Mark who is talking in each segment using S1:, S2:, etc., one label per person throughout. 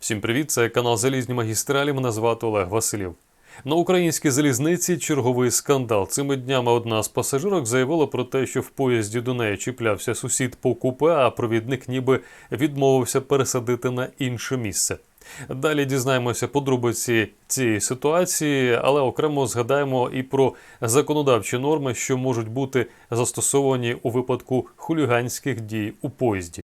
S1: Всім привіт! Це канал Залізні магістралі. Мене звати Олег Василів. На українській залізниці черговий скандал. Цими днями одна з пасажирок заявила про те, що в поїзді до неї чіплявся сусід по купе, а провідник ніби відмовився пересадити на інше місце. Далі дізнаємося подробиці цієї ситуації, але окремо згадаємо і про законодавчі норми, що можуть бути застосовані у випадку хуліганських дій у поїзді.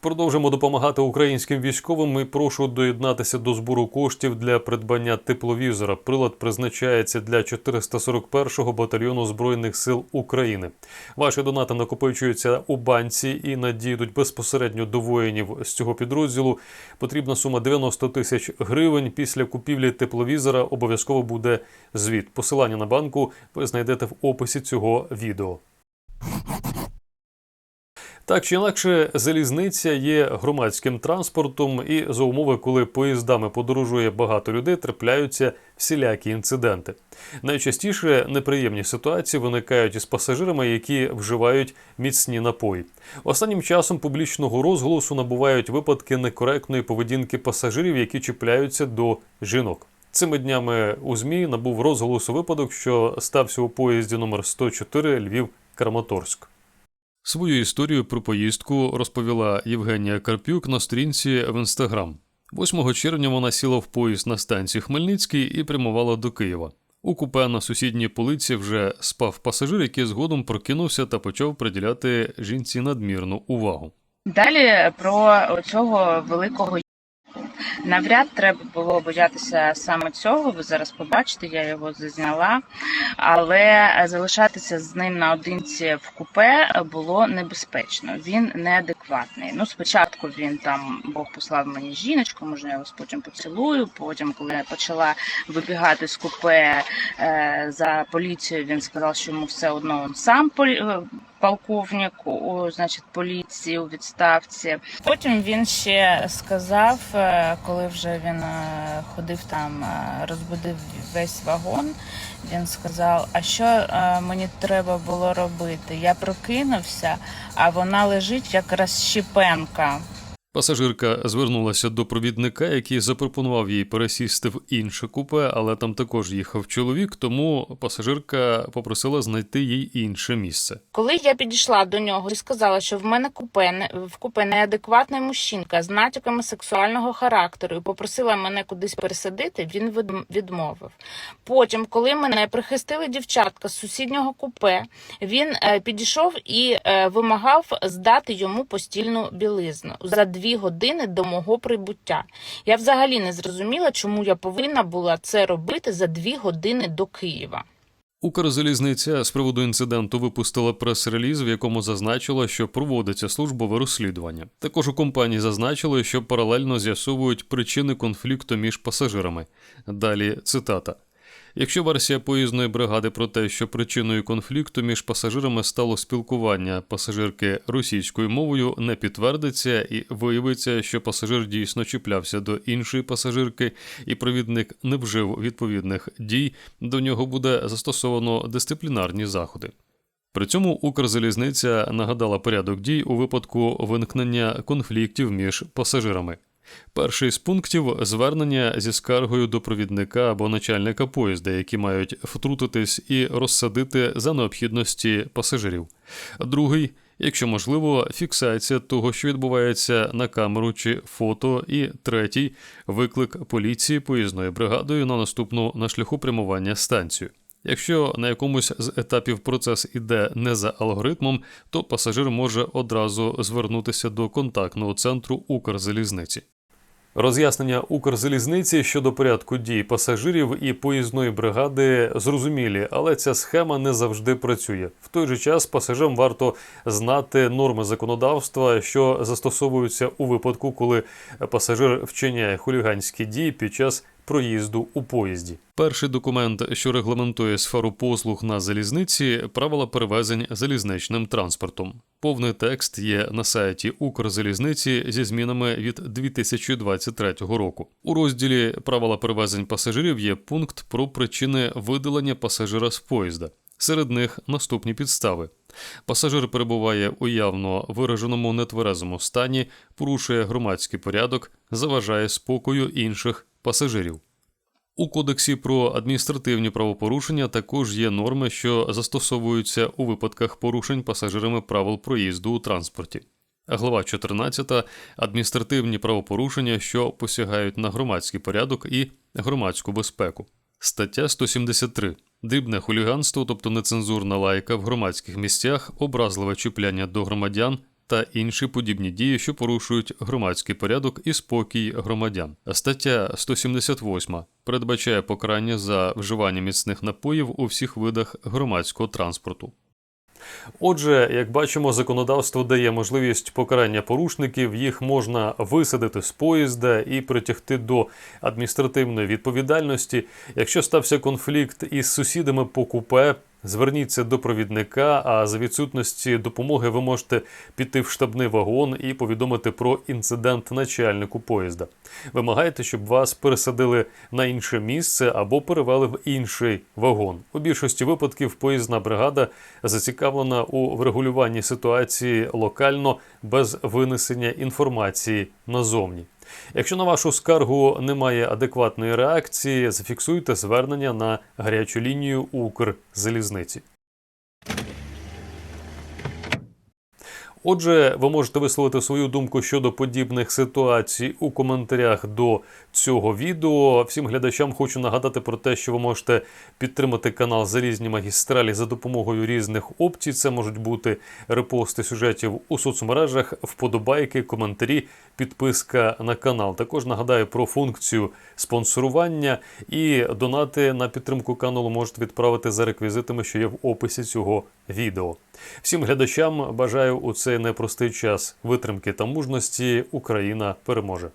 S1: Продовжимо допомагати українським військовим і прошу доєднатися до збору коштів для придбання тепловізора. Прилад призначається для 441-го батальйону збройних сил України. Ваші донати накопичуються у банці і надійдуть безпосередньо до воїнів з цього підрозділу. Потрібна сума 90 тисяч гривень. Після купівлі тепловізора обов'язково буде звіт. Посилання на банку ви знайдете в описі цього відео. Так чи інакше, залізниця є громадським транспортом, і за умови, коли поїздами подорожує багато людей, трапляються всілякі інциденти. Найчастіше неприємні ситуації виникають із пасажирами, які вживають міцні напої. Останнім часом публічного розголосу набувають випадки некоректної поведінки пасажирів, які чіпляються до жінок. Цими днями у ЗМІ набув розголосу випадок, що стався у поїзді номер 104 Львів-Краматорськ. Свою історію про поїздку розповіла Євгенія Карпюк на сторінці в інстаграм. 8 червня вона сіла в поїзд на станції Хмельницький і прямувала до Києва. У купе на сусідній полиці вже спав пасажир, який згодом прокинувся та почав приділяти жінці надмірну увагу.
S2: Далі про цього великого навряд треба було боятися саме цього. Ви зараз побачите, я його зазняла. Але залишатися з ним наодинці в купе було небезпечно. Він неадекватний. Ну, спочатку він там Бог послав мені жіночку, може я вас потім поцілую. Потім, коли я почала вибігати з купе е, за поліцією, він сказав, що йому все одно він сам полі- полковник у значить поліції у відставці. Потім він ще сказав, е, коли вже він е, ходив там, е, розбудив весь вагон. Він сказав: А що мені треба було робити? Я прокинувся, а вона лежить як розщепенка.
S1: Пасажирка звернулася до провідника, який запропонував їй пересісти в інше купе, але там також їхав чоловік, тому пасажирка попросила знайти їй інше місце.
S2: Коли я підійшла до нього і сказала, що в мене купе в купе неадекватна мужчинка з натяками сексуального характеру, і попросила мене кудись пересадити, він від- відмовив. Потім, коли мене прихистили дівчатка з сусіднього купе, він е, підійшов і е, вимагав здати йому постільну білизну за дві години до мого прибуття. Я взагалі не зрозуміла, чому я повинна була це робити за дві години до Києва.
S1: Укрзалізниця з приводу інциденту випустила прес-реліз, в якому зазначила, що проводиться службове розслідування. Також у компанії зазначили, що паралельно з'ясовують причини конфлікту між пасажирами. Далі цитата. Якщо версія поїзної бригади про те, що причиною конфлікту між пасажирами стало спілкування пасажирки російською мовою, не підтвердиться і виявиться, що пасажир дійсно чіплявся до іншої пасажирки, і провідник не вжив відповідних дій, до нього буде застосовано дисциплінарні заходи. При цьому Укрзалізниця нагадала порядок дій у випадку виникнення конфліктів між пасажирами. Перший з пунктів звернення зі скаргою до провідника або начальника поїзда, які мають втрутитись і розсадити за необхідності пасажирів. Другий, якщо можливо, фіксація того, що відбувається на камеру чи фото. І третій виклик поліції поїзною бригадою на наступну на шляху прямування станцію. Якщо на якомусь з етапів процес іде не за алгоритмом, то пасажир може одразу звернутися до контактного центру Укрзалізниці. Роз'яснення Укрзалізниці щодо порядку дій пасажирів і поїзної бригади зрозумілі, але ця схема не завжди працює. В той же час пасажирам варто знати норми законодавства, що застосовуються у випадку, коли пасажир вчиняє хуліганські дії під час проїзду у поїзді. Перший документ, що регламентує сферу послуг на залізниці, правила перевезень залізничним транспортом. Повний текст є на сайті Укрзалізниці зі змінами від 2023 року. У розділі Правила перевезень пасажирів є пункт про причини видалення пасажира з поїзда. Серед них наступні підстави: Пасажир перебуває у явно вираженому нетверезому стані, порушує громадський порядок, заважає спокою інших пасажирів. У кодексі про адміністративні правопорушення також є норми, що застосовуються у випадках порушень пасажирами правил проїзду у транспорті. Глава 14. Адміністративні правопорушення, що посягають на громадський порядок і громадську безпеку. Стаття 173. Дрібне хуліганство, тобто нецензурна лайка в громадських місцях, образливе чіпляння до громадян та інші подібні дії, що порушують громадський порядок і спокій громадян. Стаття 178 передбачає покарання за вживання міцних напоїв у всіх видах громадського транспорту. Отже, як бачимо, законодавство дає можливість покарання порушників, їх можна висадити з поїзда і притягти до адміністративної відповідальності. Якщо стався конфлікт із сусідами по купе, зверніться до провідника. А за відсутності допомоги ви можете піти в штабний вагон і повідомити про інцидент начальнику поїзда. Вимагайте, щоб вас пересадили на інше місце або перевели в інший вагон. У більшості випадків поїзна бригада зацікавлена у врегулюванні ситуації локально без винесення інформації назовні. Якщо на вашу скаргу немає адекватної реакції, зафіксуйте звернення на гарячу лінію Укрзалізниці. Отже, ви можете висловити свою думку щодо подібних ситуацій у коментарях до цього відео. Всім глядачам хочу нагадати про те, що ви можете підтримати канал за різні магістралі за допомогою різних опцій. Це можуть бути репости сюжетів у соцмережах, вподобайки, коментарі, підписка на канал. Також нагадаю про функцію спонсорування і донати на підтримку каналу можете відправити за реквізитами, що є в описі цього відео. Всім глядачам бажаю у цей непростий час витримки та мужності. Україна переможе.